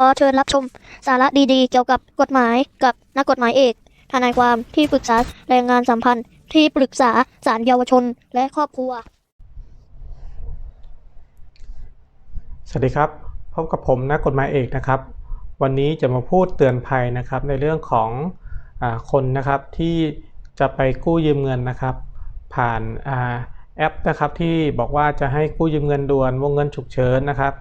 ขอเชิญรับชมสาระดีๆ เกี่ยวกับกฎหมายกับนักกฎหมายเอก ทนายความที่ปรึกษาแรงงานสัมพันธ์ ที่ปรึกษาศาลเยาวชนและครอบครัว สวัสดีครับ พบกับผมนักกฎหมายเอกนะครับ วันนี้จะมาพูดเตือนภัยนะครับในเรื่องของอคนนะครับที่จะไปกู้ยืมเงินนะครับ ผ่านอแอปนะครับที่บอกว่าจะให้กู้ยืมเงินด่วนวงเงินฉุกเฉินนะครับ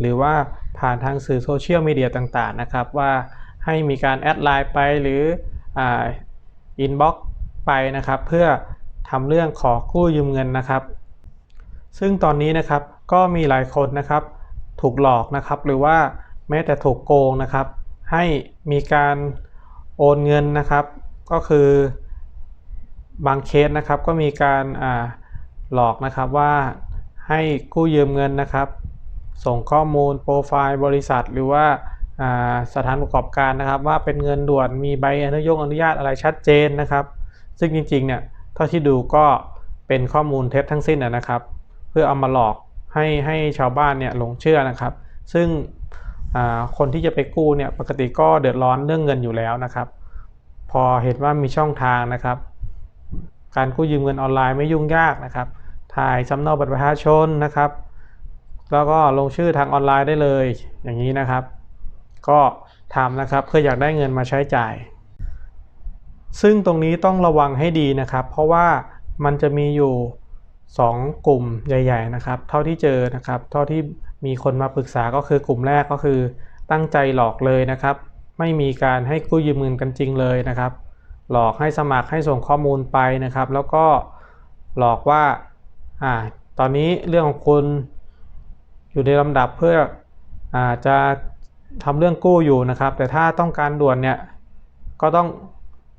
หรือว่าผ่านทางสื่อโซเชียลมีเดียต่างๆนะครับ ว่าให้มีการแอดไลน์ไปหรืออินบ็อกซ์ไปนะครับ เพื่อทำเรื่องขอกู้ยืมเงินนะครับ ซึ่งตอนนี้นะครับก็มีหลายคนนะครับถูกหลอกนะครับ หรือว่าแม้แต่ถูกโกงนะครับ ให้มีการโอนเงินนะครับ ก็คือบางเคสนะครับก็มีการหลอกนะครับว่าให้กู้ยืมเงินนะครับ ส่งข้อมูลโปรไฟล์บริษัท หรือว่าสถานประกอบการนะครับ ว่าเป็นเงินด่วนมีใบอนุญาตอนุญาตอะไรชัดเจนนะครับ ซึ่งจริงๆเนี่ยเท่าที่ดูก็เป็นข้อมูลเท็จทั้งสิ้นนะครับ เพื่อเอามาหลอกให้ให้ชาวบ้านเนี่ยหลงเชื่อนะครับ ซึ่งคนที่จะไปกู้เนี่ยปกติก็เดือดร้อนเรื่องเงินอยู่แล้วนะครับ พอเห็นว่ามีช่องทางนะครับ การกู้ยืมเงินออนไลน์ไม่ยุ่งยากนะครับ ถ่ายสำเนาบัตรประชาชนนะครับ แล้วก็ลงชื่อทางออนไลน์ได้เลยอย่างนี้นะครับ ก็ทำนะครับเพื่ออยากได้เงินมาใช้จ่าย ซึ่งตรงนี้ต้องระวังให้ดีนะครับ เพราะว่ามันจะมีอยู่ 2 กลุ่มใหญ่ ๆ นะครับ เท่าที่เจอนะครับ เท่าที่มีคนมาปรึกษาก็คือกลุ่มแรกก็คือตั้งใจหลอกเลยนะครับ ไม่มีการให้กู้ยืมเงินกันจริงเลยนะครับ หลอกให้สมัครให้ส่งข้อมูลไปนะครับ แล้วก็หลอกว่าอ่าตอนนี้เรื่องของคุณ อยู่ในลำดับเพื่ออาจะทำเรื่องกู้อยู่นะครับ แต่ถ้าต้องการด่วนเนี่ยก็ต้อง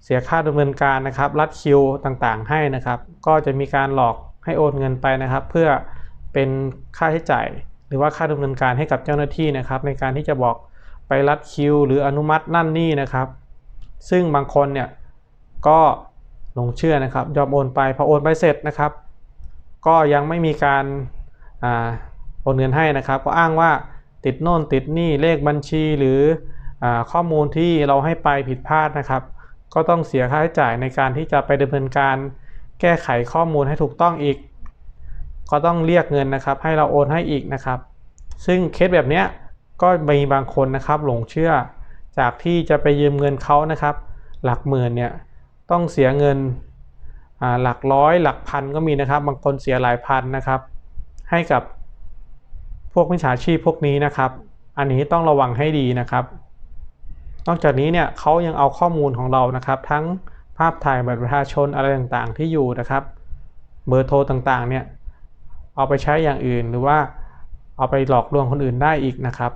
เสียค่าดำเนินการนะครับ รัดคิวต่างๆให้นะครับ ก็จะมีการหลอกให้โอนเงินไปนะครับ เพื่อเป็นค่าใช้จ่าย หรือว่าค่าดำเนินการให้กับเจ้าหน้าที่นะครับ ในการที่จะบอกไปรัดคิว หรืออนุมัตินั่นนี่นะครับ ซึ่งบางคนเนี่ยก็หลงเชื่อนะครับยอมโอนไปพอโอนไปเสร็จนะครับ ก็ยังไม่มีการ โอนเงินให้นะครับ ก็อ้างว่าติดโน่นติดนี้เลขบัญชีหรืออข้อมูลที่เราให้ไปผิดพลาดนะครับ ก็ต้องเสียค่าใช้จ่ายในการที่จะไปดำเนินการแก้ไขข้อมูลให้ถูกต้องอีก ก็ต้องเรียกเงินนะครับ ให้เราโอนให้อีกนะครับ ซึ่งเคสแบบนี้ก็มีบางคนนะครับ หลงเชื่อจากที่จะไปยืมเงินเขานะครับ หลักหมื่นเนี่ยต้องเสียเงินหลักร้อยหลักพันก็มีนะครับ บางคนเสียหลายพันนะครับ ให้กับ พวกมิจฉาชีพพวกนี้นะครับ อันนี้ต้องระวังให้ดีนะครับ นอกจากนี้เนี่ยเขายังเอาข้อมูลของเรานะครับ ทั้งภาพถ่ายบัตรประชาชนอะไรต่างๆ ที่อยู่นะครับ เบอร์โทรต่างๆ เนี่ยเอาไปใช้อย่างอื่นหรือว่าเอาไปหลอกลวงคนอื่นได้อีกนะครับ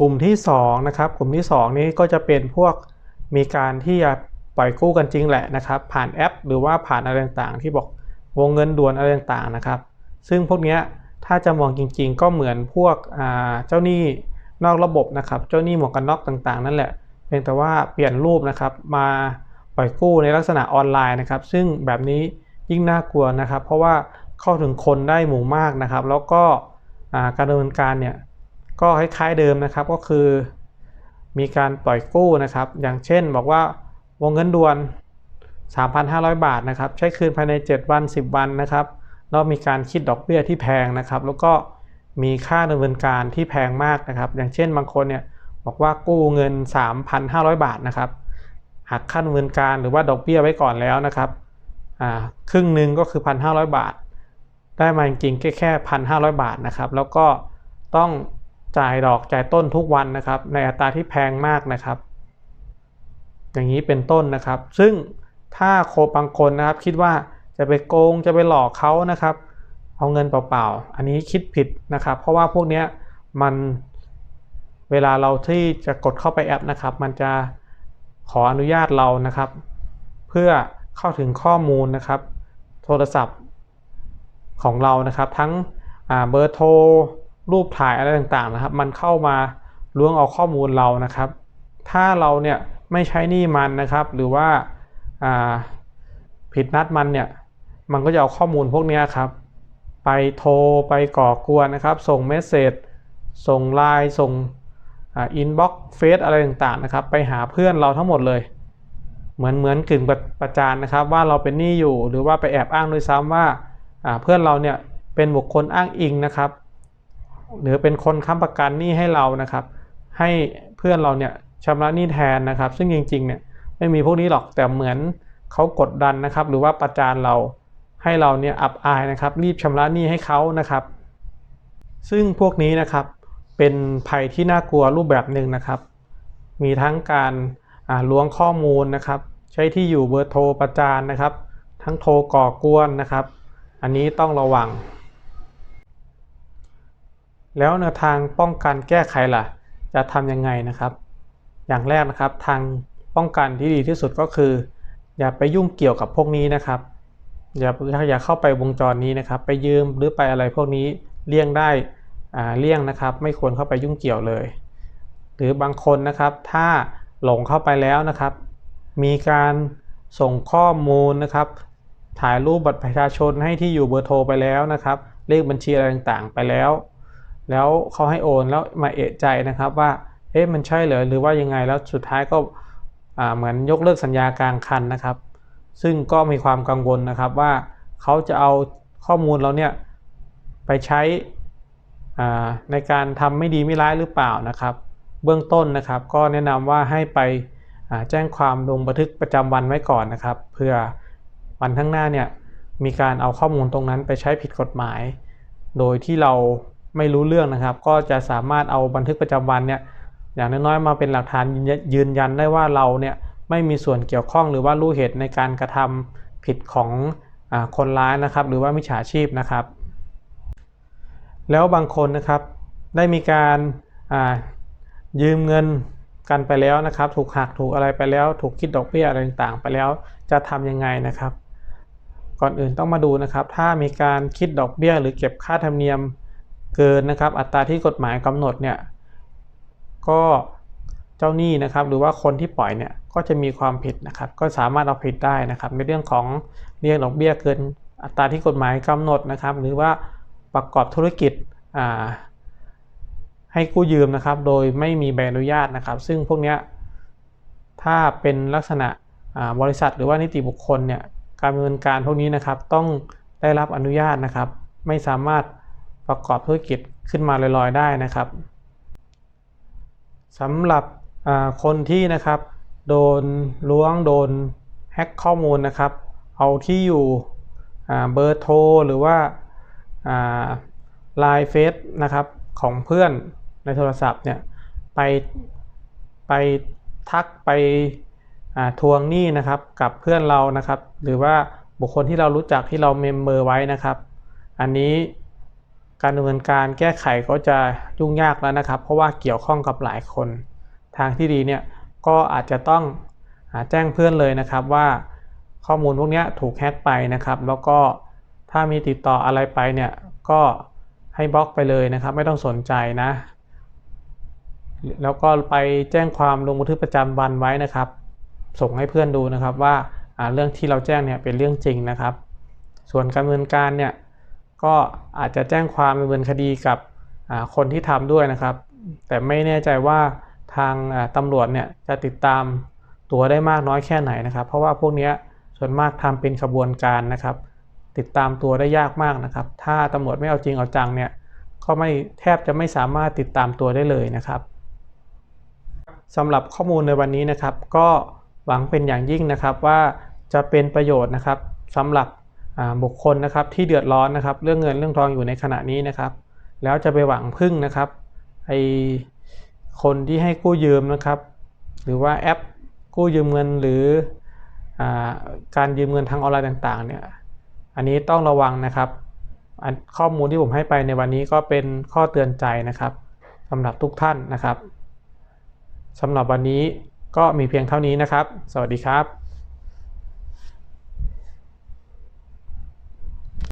กลุ่มที่2นะครับ กลุ่มที่ 2 นี้ก็จะเป็นพวกมีการที่จะปล่อยกู้กันจริงแหละนะครับ ผ่านแอป หรือว่าผ่านอะไรต่างๆ ที่บอกวงเงินด่วนอะไรต่างๆนะครับ ซึ่งพวกนี้ถ้าจะมองจริงๆ ก็เหมือนพวกเจ้าหนี้นอกระบบนะครับ เจ้าหนี้หมวกกันน็อกต่างๆ นั่นแหละ เพียงแต่ว่าเปลี่ยนรูปนะครับมาปล่อยกู้ในลักษณะออนไลน์นะครับ ซึ่งแบบนี้ยิ่งน่ากลัวนะครับ เพราะว่าเข้าถึงคนได้หมู่มากนะครับ แล้วก็การดำเนินการเนี่ยก็คล้ายๆเดิมนะครับก็คือ มีการปล่อยกู้นะครับ อย่างเช่นบอกว่าวงเงินด่วน 3,500 บาทนะครับ ใช้คืนภายใน 7 วัน 10 วันนะครับ แล้วมีการคิดดอกเบี้ยที่แพงนะครับ แล้วก็มีค่าดำเนินการที่แพงมากนะครับ อย่างเช่นบางคนเนี่ยบอกว่ากู้เงิน 3,500 บาทนะครับหักค่าดำเนินการหรือว่าดอกเบี้ยไว้ก่อนแล้วนะครับครึ่งหนึ่งก็คือ 1,500 บาท ได้มาจริงๆแค่แค่ 1,500 บาทนะครับ แล้วก็ต้องจ่ายดอกจ่ายต้นทุกวันนะครับ ในอัตราที่แพงมากนะครับ อย่างนี้เป็นต้นนะครับ ซึ่งถ้าโคบางคนนะครับคิดว่า จะไปโกงจะไปหลอกเขานะครับ เอาเงินเปล่าๆ อันนี้คิดผิดนะครับ เพราะว่าพวกนี้มันเวลาเราที่จะกดเข้าไปแอปนะครับ มันจะขออนุญาตเรานะครับ เพื่อเข้าถึงข้อมูลนะครับ โทรศัพท์ของเรานะครับ ทั้งเบอร์โทรรูปถ่ายอะไรต่างๆนะครับ มันเข้ามาล้วงเอาข้อมูลเรานะครับ ถ้าเราเนี่ยไม่ใช้นี้มันนะครับ หรือว่าอ่าผิดนัดมันเนี่ย มันก็จะเอาข้อมูลพวกนี้ครับ ไปโทรไปก่อกวนนะครับ ส่งเมสเซจส่งไลน์ส่งอินบ็อกซ์เฟซอะไรต่างๆนะครับ ไปหาเพื่อนเราทั้งหมดเลย เหมือนเหมือนกึ่งประจานนะครับ ว่าเราเป็นหนี้อยู่หรือว่าไปแอบอ้างด้วยซ้ำว่าอ่าเพื่อนเราเนี่ยเป็นบุคคลอ้างอิงนะครับ หรือเป็นคนค้ำประกันหนี้ให้เรานะครับ ให้เพื่อนเราเนี่ยชำระหนี้แทนนะครับ ซึ่งจริงๆเนี่ยไม่มีพวกนี้หรอกแต่เหมือนเขากดดันนะครับ หรือว่าประจานเรา ให้เราเนี่ยอับอายนะครับ รีบชำระหนี้ให้เขานะครับ ซึ่งพวกนี้นะครับเป็นภัยที่น่ากลัวรูปแบบหนึ่งนะครับ มีทั้งการล้วงข้อมูลนะครับ ใช้ที่อยู่เบอร์โทรประจานนะครับ ทั้งโทรก่อกวนนะครับ อันนี้ต้องระวัง แล้วแนวทางป้องกันแก้ไขล่ะ จะทำยังไงนะครับ อย่างแรกนะครับทางป้องกันที่ดีที่สุดก็คือ อย่าไปยุ่งเกี่ยวกับพวกนี้นะครับ อย่าอย่าเข้าไปวงจรนี้นะครับ ไปยืมหรือไปอะไรพวกนี้เลี่ยงได้เลี่ยงนะครับ ไม่ควรเข้าไปยุ่งเกี่ยวเลย หรือบางคนนะครับ ถ้าหลงเข้าไปแล้วนะครับ มีการส่งข้อมูลนะครับ ถ่ายรูปบัตรประชาชนให้ที่อยู่เบอร์โทรไปแล้วนะครับ เลขบัญชีอะไรต่างๆไปแล้ว แล้วเขาให้โอนแล้วมาเอะใจนะครับว่าเอ๊ะมันใช่เหรอหรือว่ายังไงแล้วสุดท้ายก็เหมือนยกเลิกสัญญากลางคันนะครับ ซึ่งก็มีความกังวลนะครับว่าเขาจะเอาข้อมูลเราเนี่ยไปใช้ในการทำไม่ดีไม่ร้ายหรือเปล่านะครับ เบื้องต้นนะครับก็แนะนำว่าให้ไปแจ้งความลงบันทึกประจำวันไว้ก่อนนะครับเพื่อวันข้างหน้าเนี่ยมีการเอาข้อมูลตรงนั้นไปใช้ผิดกฎหมาย โดยที่เราไม่รู้เรื่องนะครับ ก็จะสามารถเอาบันทึกประจำวันเนี่ยอย่างน้อยๆมาเป็นหลักฐานยืนยันได้ว่าเราเนี่ย ไม่มีส่วนเกี่ยวข้องหรือว่ารู้เหตุในการกระทำผิดของอคนร้ายนะครับ หรือว่ามิจฉาชีพนะครับ แล้วบางคนนะครับได้มีการยืมเงินกันไปแล้วนะครับ ถูกหักถูกอะไรไปแล้ว ถูกคิดดอกเบี้ยอะไรต่างๆ ไปแล้วจะทำยังไงนะครับ ก่อนอื่นต้องมาดูนะครับ ถ้ามีการคิดดอกเบี้ย หรือเก็บค่าธรรมเนียมเกินนะครับ อัตราที่กฎหมายกำหนดเนี่ยก็เจ้าหนี้นะครับ หรือว่าคนที่ปล่อยเนี่ย ก็จะมีความผิดนะครับ ก็สามารถเอาผิดได้นะครับ ในเรื่องของเรียกดอกเบี้ยเกินอัตราที่กฎหมายกำหนดนะครับ หรือว่าประกอบธุรกิจให้กู้ยืมนะครับ โดยไม่มีใบอนุญาตนะครับ ซึ่งพวกนี้ถ้าเป็นลักษณะบริษัทหรือว่านิติบุคคลเนี่ยการดำเนินการพวกนี้นะครับ ต้องได้รับอนุญาตนะครับ ไม่สามารถประกอบธุรกิจขึ้นมาลอยๆได้นะครับสำหรับคนที่นะครับ โดนล้วงโดนแฮ็กข้อมูลนะครับ เอาที่อยู่เบอร์โทรหรือว่าไลน์เฟซนะครับของเพื่อนในโทรศัพท์เนี่ยไปไปทักไปทวงหนี้นะครับกับเพื่อนเรานะครับ หรือว่าบุคคลที่เรารู้จักที่เราเมมเบอร์ไว้นะครับ อันนี้การดำเนินการแก้ไขก็จะยุ่งยากแล้วนะครับ เพราะว่าเกี่ยวข้องกับหลายคน ทางที่ดีเนี่ย ก็อาจจะต้องอแจ้งเพื่อนเลยนะครับว่าข้อมูลพวกนี้ถูกแฮ็กไปนะครับ แล้วก็ถ้ามีติดต่ออะไรไปเนี่ยก็ให้บล็อกไปเลยนะครับ ไม่ต้องสนใจนะ แล้วก็ไปแจ้งความลงบันทึกประจำวันไว้นะครับ ส่งให้เพื่อนดูนะครับว่าเรื่องที่เราแจ้งเนี่ยเป็นเรื่องจริงนะครับ ส่วนการดำเนินการเนี่ยก็อาจจะแจ้งความดำเนินคดีกับคนที่ทำด้วยนะครับ แต่ไม่แน่ใจว่า ทางตำรวจเนี่ยจะติดตามตัวได้มากน้อยแค่ไหนนะครับ เพราะว่าพวกนี้ส่วนมากทำเป็นขบวนการนะครับ ติดตามตัวได้ยากมากนะครับ ถ้าตำรวจไม่เอาจริงเอาจังเนี่ยก็ไม่แทบจะไม่สามารถติดตามตัวได้เลยนะครับสำหรับข้อมูลในวันนี้นะครับ ก็หวังเป็นอย่างยิ่งนะครับว่าจะเป็นประโยชน์นะครับสำหรับบุคคลนะครับที่เดือดร้อนนะครับ เรื่องเงินเรื่องทองอยู่ในขณะนี้นะครับ แล้วจะไปหวังพึ่งนะครับไอ คนที่ให้กู้ยืมนะครับ หรือว่าแอปกู้ยืมเงินหรืออการยืมเงินทางออนไลน์ต่างๆเนี่ยอันนี้ต้องระวังนะครับข้อมูลที่ผมให้ไปในวันนี้ก็เป็นข้อเตือนใจนะครับสำหรับทุกท่านนะครับสำหรับวันนี้ก็มีเพียงเท่านี้นะครับ สวัสดีครับ